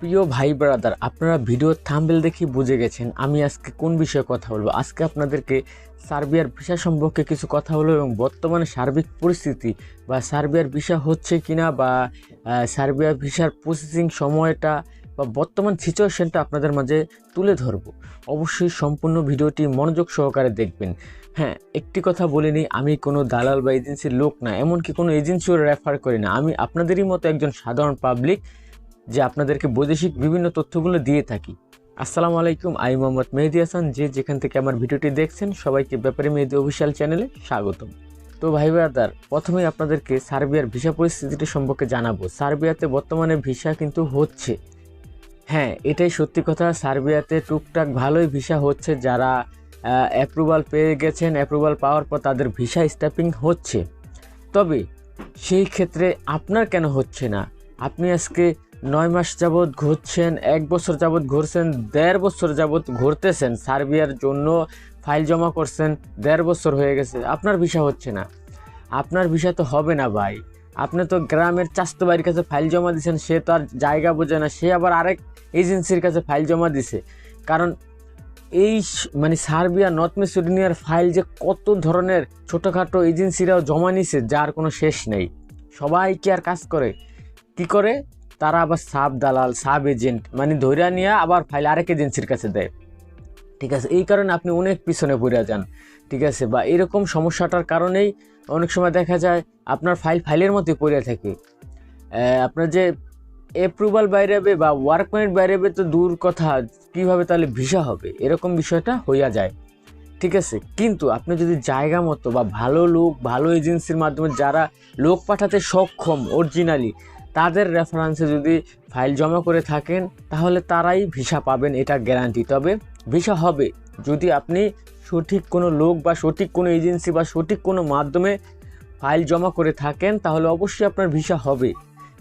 প্রিয় ভাই ব্রাদার, আপনারা ভিডিও থাম্বেল দেখে বুঝে গেছেন আমি আজকে কোন বিষয়ে কথা বলব। আজকে আপনাদেরকে সার্বিয়ার ভিসা সম্পর্কে কিছু কথা বলব এবং বর্তমানে সার্বিক পরিস্থিতি বা সার্বিয়ার ভিসা হচ্ছে কিনা বা সার্বিয়ার ভিসার প্রসেসিং সময়টা বা বর্তমান সিচুয়েশনটা আপনাদের মাঝে তুলে ধরবো। অবশ্যই সম্পূর্ণ ভিডিওটি মনোযোগ সহকারে দেখবেন। হ্যাঁ একটি কথা বলে নিই, আমি কোনো দালাল বা এজেন্সির লোক না, এমনকি কোনো এজেন্সিও রেফার করি না। আমি আপনাদেরই মতো একজন সাধারণ পাবলিক যে আপনাদেরকে বৈদেশিক বিভিন্ন তথ্যগুলো দিয়ে থাকি। আসসালামু আলাইকুম আই মোহাম্মদ মেহেদি হাসান। যে যেখান থেকে আমার ভিডিওটি দেখছেন, সবাইকে ব্যাপারে মেহেদি অফিসিয়াল চ্যানেলে স্বাগতম। তো ভাই ব্রাদার, প্রথমেই আপনাদেরকে সার্বিয়ার ভিসা পরিস্থিতিটি সম্পর্কে জানাব। সার্বিয়াতে বর্তমানে ভিসা কিন্তু হচ্ছে। হ্যাঁ এটাই সত্যি কথা। সার্বিয়াতে টুকটাক ভালোই ভিসা হচ্ছে। যারা অ্যাপ্রুভাল পেয়ে গেছেন অ্যাপ্রুভাল পাওয়ার পর তাদের ভিসা স্ট্যাম্পিং হচ্ছে। তবে সেই ক্ষেত্রে আপনার কেন হচ্ছে না? আপনি আজকে নয় মাস যাবৎ ঘুরছেন, এক বছর যাবৎ ঘুরছেন, দেড় বছর যাবৎ ঘুরতেছেন সার্বিয়ার জন্য, ফাইল জমা করছেন, দেড় বছর হয়ে গেছে। আপনার ভিসা হচ্ছে না। আপনার ভিসা তো হবে না ভাই। আপনি তো গ্রামের চাস্তো বাড়ির কাছে ফাইল জমা দিয়েছেন, সে তো আর জায়গা বোঝে না, সে আবার আরেক এজেন্সির কাছে ফাইল জমা দিছে। কারণ এই মানে সার্বিয়া, নর্থ মেসিডোনিয়ার ফাইল যে কত ধরনের ছোটোখাটো এজেন্সিরাও জমা নিছে, যার কোনো শেষ নেই। সবাই কি আর কাজ করে? কি করে? তারা আবার সাব দালাল, সাব এজেন্ট মানে ধৈর্য নিয়ে আবার ফাইল আরেক এজেন্সির কাছে দেয়। ঠিক আছে? এই কারণে আপনি অনেক পিছনে পড়ে যান। ঠিক আছে? বা এরকম সমস্যাটার কারণেই অনেক সময় দেখা যায় আপনার ফাইল ফাইলের মধ্যে পড়ে থাকে। আপনার যে অ্যাপ্রুভাল বাইরেবে বা ওয়ার্ক পয়েন্ট বাইরে হবে তো দূর কথা, কীভাবে তাহলে ভিসা হবে? এরকম বিষয়টা হইয়া যায়। ঠিক আছে? কিন্তু আপনি যদি জায়গা মতো বা ভালো লোক, ভালো এজেন্সির মাধ্যমে যারা লোক পাঠাতে সক্ষম অরিজিনালি তাদের রেফারেন্সে যদি ফাইল জমা করে থাকেন, তাহলে তারাই ভিসা পাবেন, এটা গ্যারান্টি তবে ভিসা হবে যদি আপনি সঠিক কোনো লোক বা সঠিক কোনো এজেন্সি বা সঠিক কোনো মাধ্যমে ফাইল জমা করে থাকেন, তাহলে অবশ্যই আপনার ভিসা হবে।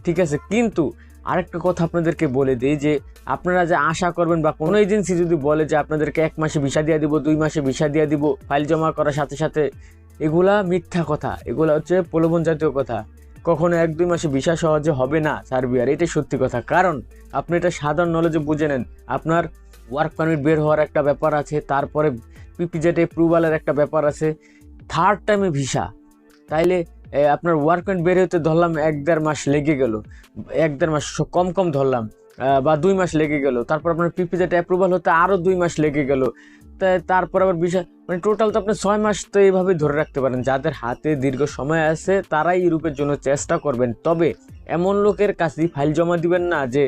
ঠিক আছে? কিন্তু আরেকটা কথা আপনাদেরকে বলে দিই যে, আপনারা যে আশা করবেন বা কোনো এজেন্সি যদি বলে যে, আপনাদেরকে এক মাসে ভিসা দিয়ে দিব, দুই মাসে ভিসা দিয়ে দিব ফাইল জমা করার সাথে সাথে, এগুলা মিথ্যা কথা। এগুলা হচ্ছে প্রলোভন জাতীয় কথা। কখনো এক দুই মাসে ভিসা সহজে হবে না সার্বিয়ার এটাই সত্যি কথা। কারণ আপনি এটা সাধারণ নলেজে বুঝে নেন। আপনার ওয়ার্ক পারমিট বের হওয়ার একটা ব্যাপার আছে, তারপরে পিপিজেড অ্যাপ্রুভালের একটা ব্যাপার আছে। থার্ড টাইমে ভিসা। তাইলে আপনার ওয়ার্ক পারমিট বের হতে ধরলাম এক দেড় মাস লেগে গেল। এক দেড় মাস কম কম ধরলাম। বা দুই মাস লেগে গেল। তারপর আপনার পিপিজেড অ্যাপ্রুভাল হতে আরও দুই মাস লেগে গেল। তারপর আবার বিষয় মানে টোটাল তো আপনি ছয় মাস তো এইভাবে ধরে রাখতে পারেন। যাদের হাতে দীর্ঘ সময় আছে, তারাই ইউরোপের জন্য চেষ্টা করবেন। তবে এমন লোকের কাছেই ফাইল জমা দিবেন না যে,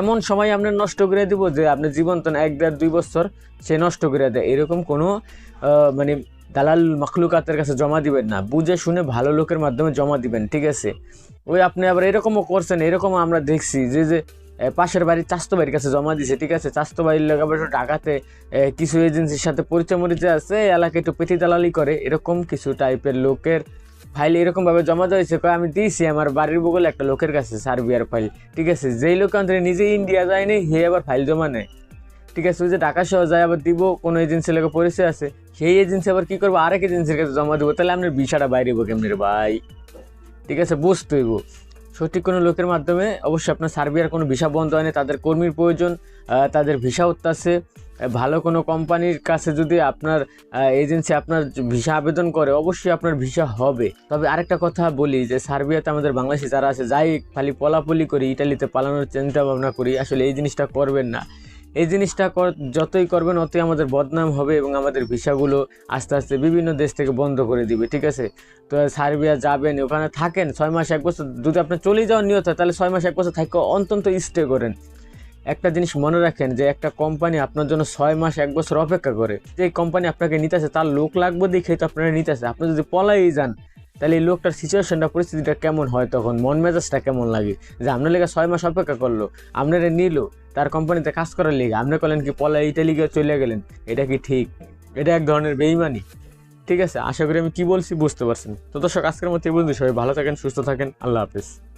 এমন সময় আপনি নষ্ট করে দিব যে আপনি জীবন তো না, এক দেড় দুই বছর সে নষ্ট করে দেয়। এরকম কোনো মানে দালাল মখলুকাতের কাছে জমা দিবেন না। বুঝে শুনে ভালো লোকের মাধ্যমে জমা দিবেন, ঠিক আছে? ওই আপনি আবার এরকমও করছেন এরকম আমরা দেখছি যে যে পাশের বাড়ির চাস্তো বাড়ির কাছে জমা দিছে, ঠিক আছে? চাস্তো বাড়ির লোক আবার ঢাকাতে কিছু এজেন্সির সাথে পরিচয় মরিচয় আছে এলাকায় একটু পেটি দালালি করে, এরকম কিছু টাইপের লোকের ফাইল এরকমভাবে জমা দিয়েছে কয়, আমি দিয়েছি আমার বাড়ির বগলে একটা লোকের কাছে সার্বিয়ার ফাইল, ঠিক আছে? যেই লোক আন্তরে নিজে ইন্ডিয়া যায়নি হে আবার ফাইল জমা নেয়, ঠিক আছে? ওই যে ঢাকা শহর যায় আবার দিব, কোনো এজেন্সির লোকের পরিচয় আছে, সেই এজেন্সি আবার কি করব? আরেক এজেন্সির কাছে জমা দেবো, তাহলে আপনার ভিসাটা বাইরে কেমনি রে ভাই? ঠিক আছে? বুঝতে হইব। সঠিক কোনো লোকের মাধ্যমে অবশ্যই আপনার সার্বিয়ার কোনো ভিসা বন্ধ হয়নি, তাদের কর্মীর প্রয়োজন তাদের ভিসা উত্তাসে ভালো কোনো কোম্পানির কাছে যদি আপনার এজেন্সি আপনার ভিসা আবেদন করে, অবশ্যই আপনার ভিসা হবে। তবে আরেকটা কথা বলি যে, সার্বিয়াতে আমাদের বাংলাদেশি যারা আছে, যাই খালি পলাপলি করি, ইটালিতে পালানোর চিন্তা ভাবনা করি, আসলে এই জিনিসটা করবেন না। এই জিনিসটা যতই করবেন, অতই আমাদের বদনাম হবে এবং আমাদের ভিসাগুলো আস্তে আস্তে বিভিন্ন দেশ থেকে বন্ধ করে দিবে, ঠিক আছে? তো সার্বিয়া যাবেন, ওখানে থাকেন, ছয় মাস, এক বছর, যদি আপনার চলে যাওয়ার নিয়ত হয়, তাহলে ছয় মাস, এক বছর থাকে অন্তত স্টে করেন। একটা জিনিস মনে রাখেন যে, একটা কোম্পানি আপনার জন্য ছয় মাস, এক বছর অপেক্ষা করে। যে কোম্পানি আপনাকে নিতেছে তার লোক লাগবে দেখে তো আপনারা নিতেছে আপনি যদি পলাই যান তাহলে এই লোকটার সিচুয়েশনটা পরিস্থিতিটা কেমন হয় তখন? মন মেজাজটা কেমন লাগে? যে আপনার লেগে ছয় মাস অপেক্ষা করল, আপনারা নিল, তার কোম্পানিতে কাজ করার লিগে। আপনি করলেন কি, পলা এইটা লিগে চলে গেলেন। এটা কি ঠিক? এটা এক ধরনের বেইমানি। ঠিক আছে? আশা করি আমি কি বলছি বুঝতে পারছেন। তো দর্শক, আজকের মতো এই বন্ধু সবাই ভালো থাকেন, সুস্থ থাকেন। আল্লাহ হাফিজ।